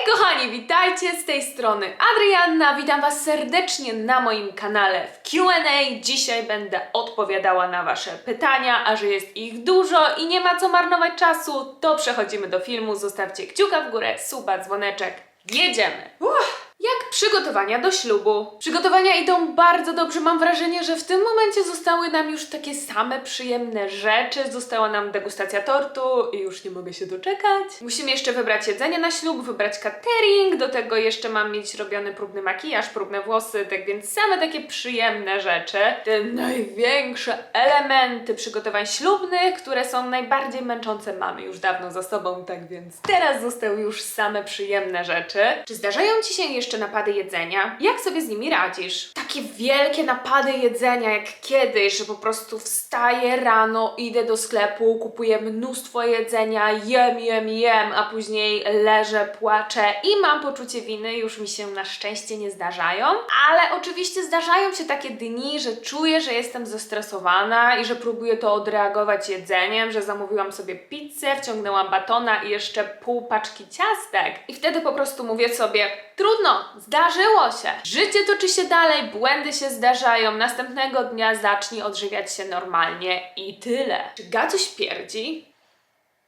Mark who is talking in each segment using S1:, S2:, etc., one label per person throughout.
S1: Hej kochani, witajcie z tej strony Adrianna. Witam Was serdecznie na moim kanale w QA. Dzisiaj będę odpowiadała na Wasze pytania, a że jest ich dużo i nie ma co marnować czasu, to przechodzimy do filmu. Zostawcie kciuka w górę, suba, dzwoneczek. Jedziemy! Uff. Jak przygotowania do ślubu? Przygotowania idą bardzo dobrze. Mam wrażenie, że w tym momencie zostały nam już takie same przyjemne rzeczy. Została nam degustacja tortu i już nie mogę się doczekać. Musimy jeszcze wybrać jedzenie na ślub, wybrać catering. Do tego jeszcze mam mieć robiony próbny makijaż, próbne włosy, tak więc same takie przyjemne rzeczy. Te największe elementy przygotowań ślubnych, które są najbardziej męczące, mamy już dawno za sobą, tak więc teraz zostały już same przyjemne rzeczy. Czy zdarzają Ci się jeszcze napady jedzenia? Jak sobie z nimi radzisz? Takie wielkie napady jedzenia jak kiedyś, że po prostu wstaję rano, idę do sklepu, kupuję mnóstwo jedzenia, jem, jem, jem, a później leżę, płaczę i mam poczucie winy, już mi się na szczęście nie zdarzają. Ale oczywiście zdarzają się takie dni, że czuję, że jestem zestresowana i że próbuję to odreagować jedzeniem, że zamówiłam sobie pizzę, wciągnęłam batona i jeszcze pół paczki ciastek. I wtedy po prostu mówię sobie, trudno, zdarzyło się. Życie toczy się dalej, błędy się zdarzają, następnego dnia zacznij odżywiać się normalnie i tyle. Czy Gacu śmierdzi?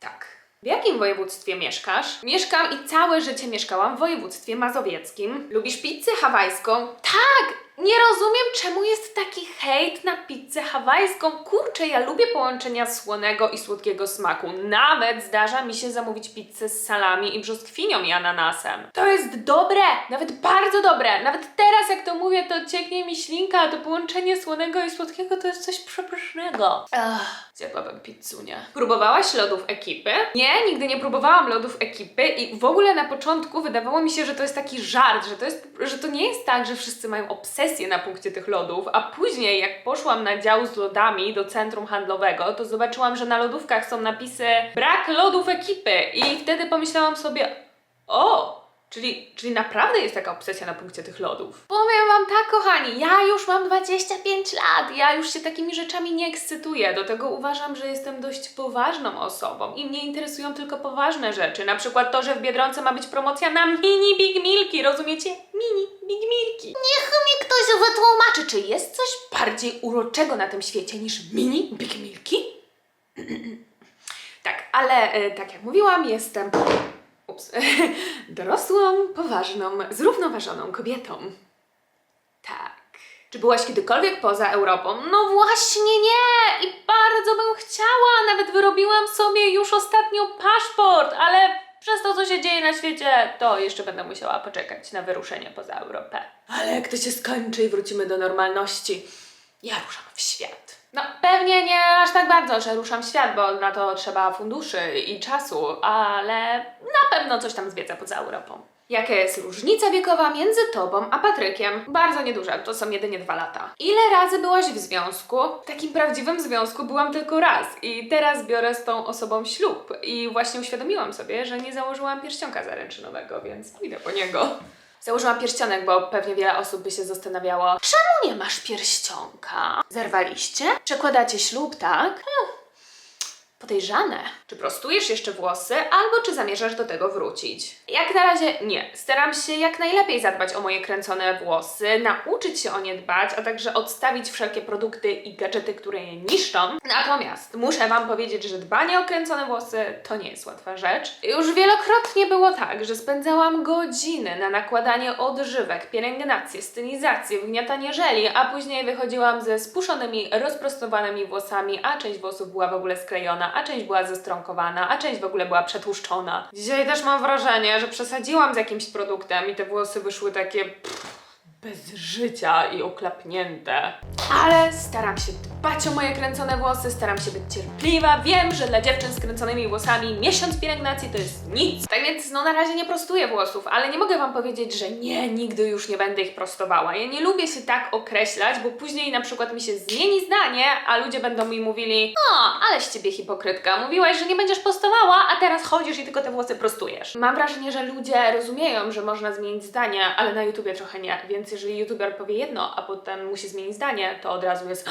S1: Tak. W jakim województwie mieszkasz? Mieszkam i całe życie mieszkałam w województwie mazowieckim. Lubisz pizzę hawajską? Tak! Nie rozumiem, czemu jest taki hejt na pizzę hawajską. Kurczę, ja lubię połączenia słonego i słodkiego smaku. Nawet zdarza mi się zamówić pizzę z salami i brzoskwinią i ananasem. To jest dobre! Nawet bardzo dobre! Nawet teraz, jak to mówię, to cieknie mi ślinka, to połączenie słonego i słodkiego to jest coś przepysznego. Ach, zjadłabym pizzunia. Próbowałaś lodów ekipy? Nie, nigdy nie próbowałam lodów ekipy i w ogóle na początku wydawało mi się, że to jest taki żart, że to, jest, że to nie jest tak, że wszyscy mają obsesję na punkcie tych lodów, a później jak poszłam na dział z lodami do centrum handlowego, to zobaczyłam, że na lodówkach są napisy brak lodów ekipy. I wtedy pomyślałam sobie, o, Czyli, czyli naprawdę jest taka obsesja na punkcie tych lodów. Powiem Wam tak, kochani, ja już mam 25 lat, ja już się takimi rzeczami nie ekscytuję. Do tego uważam, że jestem dość poważną osobą i mnie interesują tylko poważne rzeczy. Na przykład to, że w Biedronce ma być promocja na mini Big Milki, rozumiecie? Mini Big Milki. Niech mi ktoś wytłumaczy, czy jest coś bardziej uroczego na tym świecie niż mini Big Milki? tak, ale e, tak jak mówiłam, jestem ups, dorosłą, poważną, zrównoważoną kobietą. Tak. Czy byłaś kiedykolwiek poza Europą? No właśnie nie! I bardzo bym chciała! Nawet wyrobiłam sobie już ostatnio paszport, ale przez to, co się dzieje na świecie, to jeszcze będę musiała poczekać na wyruszenie poza Europę. Ale jak to się skończy i wrócimy do normalności, ja ruszam w świat. No, pewnie nie aż tak bardzo, że ruszam świat, bo na to trzeba funduszy i czasu, ale na pewno coś tam zwiedza poza Europą. Jaka jest różnica wiekowa między tobą a Patrykiem? Bardzo nieduża, to są jedynie dwa lata. Ile razy byłaś w związku? W takim prawdziwym związku byłam tylko raz i teraz biorę z tą osobą ślub. I właśnie uświadomiłam sobie, że nie założyłam pierścionka zaręczynowego, więc pójdę po niego. Założyłam pierścionek, bo pewnie wiele osób by się zastanawiało, czemu nie masz pierścionka? Zerwaliście? Przekładacie ślub, tak? Hm. Podejrzane. Czy prostujesz jeszcze włosy, albo czy zamierzasz do tego wrócić? Jak na razie nie. Staram się jak najlepiej zadbać o moje kręcone włosy, nauczyć się o nie dbać, a także odstawić wszelkie produkty i gadżety, które je niszczą. Natomiast muszę Wam powiedzieć, że dbanie o kręcone włosy to nie jest łatwa rzecz. Już wielokrotnie było tak, że spędzałam godziny na nakładanie odżywek, pielęgnację, stylizację, wgniatanie żeli, a później wychodziłam ze spuszczonymi, rozprostowanymi włosami, a część włosów była w ogóle sklejona, a część była zestronkowana, a część w ogóle była przetłuszczona. Dzisiaj też mam wrażenie, że przesadziłam z jakimś produktem i te włosy wyszły takie pff, bez życia i oklapnięte. Ale staram się dbać o moje kręcone włosy, staram się być cierpliwa. Wiem, że dla dziewczyn z kręconymi włosami miesiąc pielęgnacji to jest nic. Tak więc no na razie nie prostuję włosów, ale nie mogę Wam powiedzieć, że nie, nigdy już nie będę ich prostowała. Ja nie lubię się tak określać, bo później na przykład mi się zmieni zdanie, a ludzie będą mi mówili o, ale z Ciebie hipokrytka, mówiłaś, że nie będziesz prostowała, a teraz chodzisz i tylko te włosy prostujesz. Mam wrażenie, że ludzie rozumieją, że można zmienić zdanie, ale na YouTubie trochę nie, więc jeżeli YouTuber powie jedno, a potem musi zmienić zdanie, to od razu jest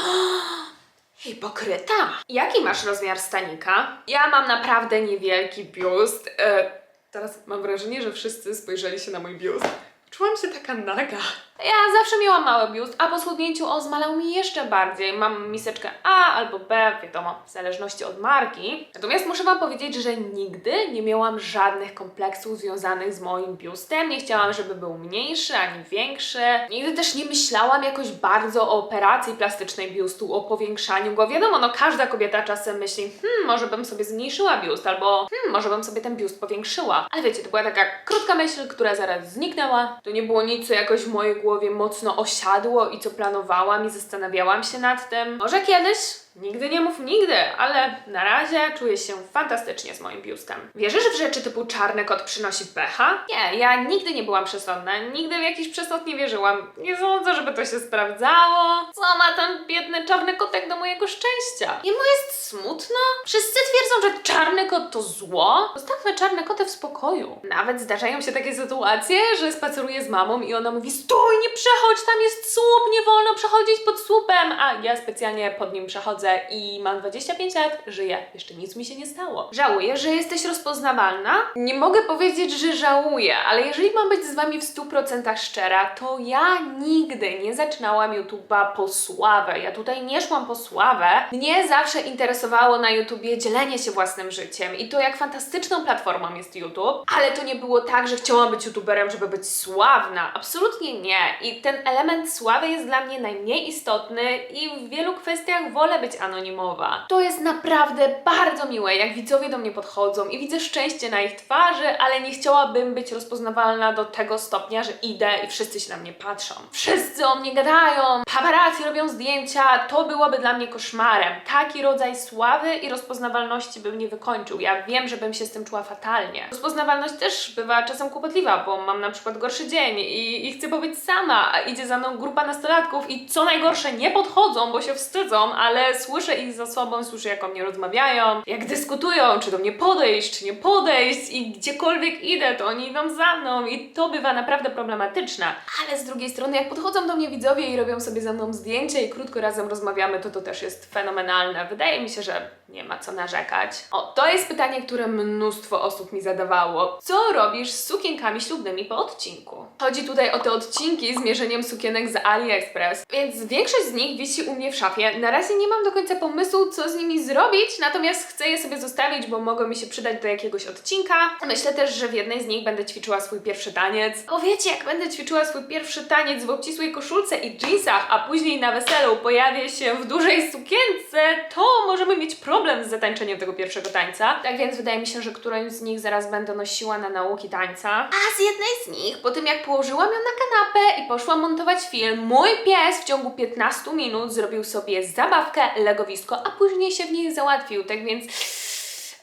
S1: Hipokryta! Jaki masz rozmiar stanika? Ja mam naprawdę niewielki biust. E, Teraz mam wrażenie, że wszyscy spojrzeli się na mój biust. Czułam się taka naga. Ja zawsze miałam mały biust, a po schudnięciu on zmalał mi jeszcze bardziej. Mam miseczkę A albo B, wiadomo, w zależności od marki. Natomiast muszę Wam powiedzieć, że nigdy nie miałam żadnych kompleksów związanych z moim biustem. Nie chciałam, żeby był mniejszy ani większy. Nigdy też nie myślałam jakoś bardzo o operacji plastycznej biustu, o powiększaniu go. Wiadomo, no każda kobieta czasem myśli, hmm, może bym sobie zmniejszyła biust, albo hmm, może bym sobie ten biust powiększyła. Ale wiecie, to była taka krótka myśl, która zaraz zniknęła. To nie było nic, co jakoś w mojej głowie mocno osiadło i co planowałam i zastanawiałam się nad tym. Może kiedyś? Nigdy nie mów nigdy, ale na razie czuję się fantastycznie z moim biustem. Wierzysz w rzeczy typu czarny kot przynosi pecha? Nie, ja nigdy nie byłam przesądna, nigdy w jakiś przesąd nie wierzyłam. Nie sądzę, żeby to się sprawdzało. Co ma ten biedny czarny kotek do mojego szczęścia? Jemu jest smutno? Wszyscy twierdzą, że czarny kot to zło. Zostawmy czarne koty w spokoju. Nawet zdarzają się takie sytuacje, że spaceruję z mamą i ona mówi stój, nie przechodź, tam jest słup, nie wolno przechodzić pod słupem, a ja specjalnie pod nim przechodzę i mam 25 lat, żyję, jeszcze nic mi się nie stało. Żałuję, że jesteś rozpoznawalna? Nie mogę powiedzieć, że żałuję, ale jeżeli mam być z Wami w 100% szczera, to ja nigdy nie zaczynałam YouTube'a po sławę. Ja tutaj nie szłam po sławę. Mnie zawsze interesowało na YouTubie dzielenie się własnym życiem i to jak fantastyczną platformą jest YouTube, ale to nie było tak, że chciałam być YouTuberem, żeby być sławna. Absolutnie nie. I ten element sławy jest dla mnie najmniej istotny i w wielu kwestiach wolę być anonimowa. To jest naprawdę bardzo miłe, jak widzowie do mnie podchodzą i widzę szczęście na ich twarzy, ale nie chciałabym być rozpoznawalna do tego stopnia, że idę i wszyscy się na mnie patrzą. Wszyscy o mnie gadają, paparazzi robią zdjęcia, to byłoby dla mnie koszmarem. Taki rodzaj sławy i rozpoznawalności bym nie wykończył. Ja wiem, że bym się z tym czuła fatalnie. Rozpoznawalność też bywa czasem kłopotliwa, bo mam na przykład gorszy dzień i, i chcę pobyć sama, a idzie za mną grupa nastolatków i co najgorsze nie podchodzą, bo się wstydzą, ale słyszę ich za sobą, słyszę jak o mnie rozmawiają, jak dyskutują, czy do mnie podejść, czy nie podejść i gdziekolwiek idę, to oni idą za mną i to bywa naprawdę problematyczne. Ale z drugiej strony, jak podchodzą do mnie widzowie i robią sobie ze mną zdjęcie i krótko razem rozmawiamy, to to też jest fenomenalne. Wydaje mi się, że nie ma co narzekać. O, to jest pytanie, które mnóstwo osób mi zadawało. Co robisz z sukienkami ślubnymi po odcinku? Chodzi tutaj o te odcinki z mierzeniem sukienek z AliExpress, więc większość z nich wisi u mnie w szafie. Na razie nie mam do końca pomysłu, co z nimi zrobić, natomiast chcę je sobie zostawić, bo mogą mi się przydać do jakiegoś odcinka. Myślę też, że w jednej z nich będę ćwiczyła swój pierwszy taniec. Bo wiecie, jak będę ćwiczyła swój pierwszy taniec w obcisłej koszulce i jeansach, a później na weselu pojawię się w dużej sukience, to możemy mieć problem z zatańczeniem tego pierwszego tańca. Tak więc wydaje mi się, że którąś z nich zaraz będę nosiła na nauki tańca. A z jednej z nich, po tym jak położyłam ją na kanapę i poszłam montować film, mój pies w ciągu 15 minut zrobił sobie zabawkę, legowisko, a później się w niej załatwił. Tak więc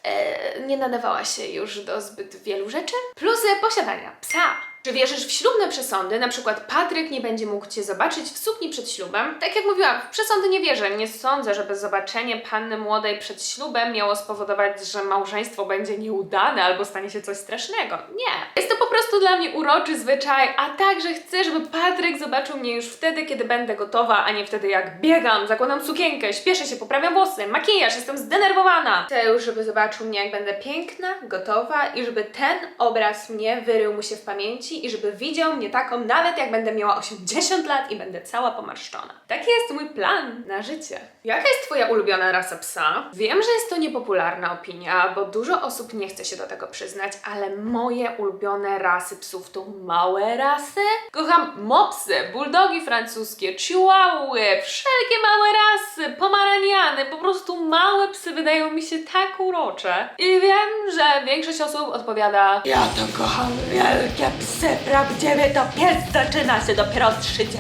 S1: e, nie nadawała się już do zbyt wielu rzeczy. Plusy posiadania psa. Czy wierzysz w ślubne przesądy? Na przykład Patryk nie będzie mógł Cię zobaczyć w sukni przed ślubem? Tak jak mówiłam, w przesądy nie wierzę. Nie sądzę, żeby zobaczenie panny młodej przed ślubem miało spowodować, że małżeństwo będzie nieudane albo stanie się coś strasznego. Nie. Jest to po prostu dla mnie uroczy zwyczaj, a także chcę, żeby Patryk zobaczył mnie już wtedy, kiedy będę gotowa, a nie wtedy jak biegam, zakładam sukienkę, śpieszę się, poprawiam włosy, makijaż, jestem zdenerwowana. Chcę już, żeby zobaczył mnie, jak będę piękna, gotowa i żeby ten obraz mnie wyrył mu się w pamięci i żeby widział mnie taką, nawet jak będę miała 80 lat i będę cała pomarszczona. Taki jest mój plan na życie. Jaka jest Twoja ulubiona rasa psa? Wiem, że jest to niepopularna opinia, bo dużo osób nie chce się do tego przyznać, ale moje ulubione rasy psów to małe rasy. Kocham mopsy, bulldogi francuskie, chihuahuy, wszelkie małe rasy, pomaraniany, po prostu małe psy wydają mi się tak urocze. I wiem, że większość osób odpowiada Ja to kocham wielkie psy, prawdziwie to pies zaczyna się dopiero od 30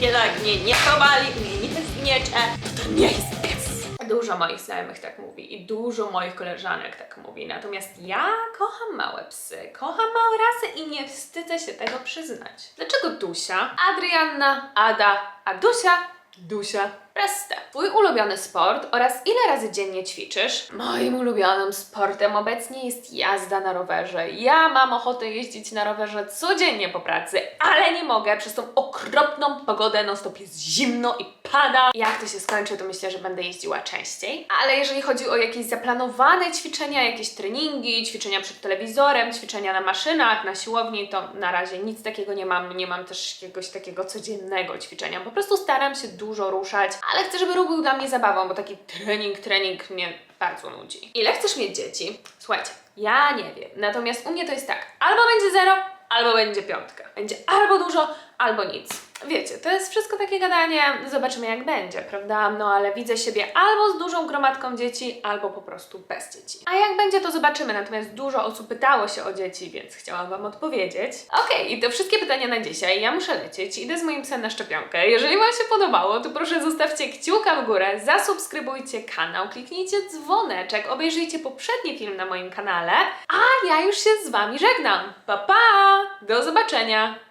S1: kiedy mnie nie chowali, mnie nie zgniecie, to to nie jest pies. Dużo moich znajomych tak mówi i dużo moich koleżanek tak mówi. Natomiast ja kocham małe psy, kocham małe rasy i nie wstydzę się tego przyznać. Dlaczego Dusia? Adrianna, Ada, a Dusia? Dusia. Proste. Twój ulubiony sport oraz ile razy dziennie ćwiczysz? Moim ulubionym sportem obecnie jest jazda na rowerze. Ja mam ochotę jeździć na rowerze codziennie po pracy, ale nie mogę przez tą okropną pogodę, non stop jest zimno i pada. Jak to się skończy, to myślę, że będę jeździła częściej. Ale jeżeli chodzi o jakieś zaplanowane ćwiczenia, jakieś treningi, ćwiczenia przed telewizorem, ćwiczenia na maszynach, na siłowni, to na razie nic takiego nie mam. Nie mam też jakiegoś takiego codziennego ćwiczenia. Po prostu staram się dużo ruszać, ale chcę, żeby ruch był dla mnie zabawą, bo taki trening, trening mnie bardzo nudzi. Ile chcesz mieć dzieci? Słuchajcie, ja nie wiem. Natomiast u mnie to jest tak, albo będzie zero, albo będzie piątka. Będzie albo dużo, albo nic. Wiecie, to jest wszystko takie gadanie, zobaczymy jak będzie, prawda? No ale widzę siebie albo z dużą gromadką dzieci, albo po prostu bez dzieci. A jak będzie, to zobaczymy. Natomiast dużo osób pytało się o dzieci, więc chciałam Wam odpowiedzieć. Okej, i to wszystkie pytania na dzisiaj. Ja muszę lecieć, idę z moim psem na szczepionkę. Jeżeli Wam się podobało, to proszę zostawcie kciuka w górę, zasubskrybujcie kanał, kliknijcie dzwoneczek, obejrzyjcie poprzedni film na moim kanale, a ja już się z Wami żegnam. Pa, pa! Do zobaczenia!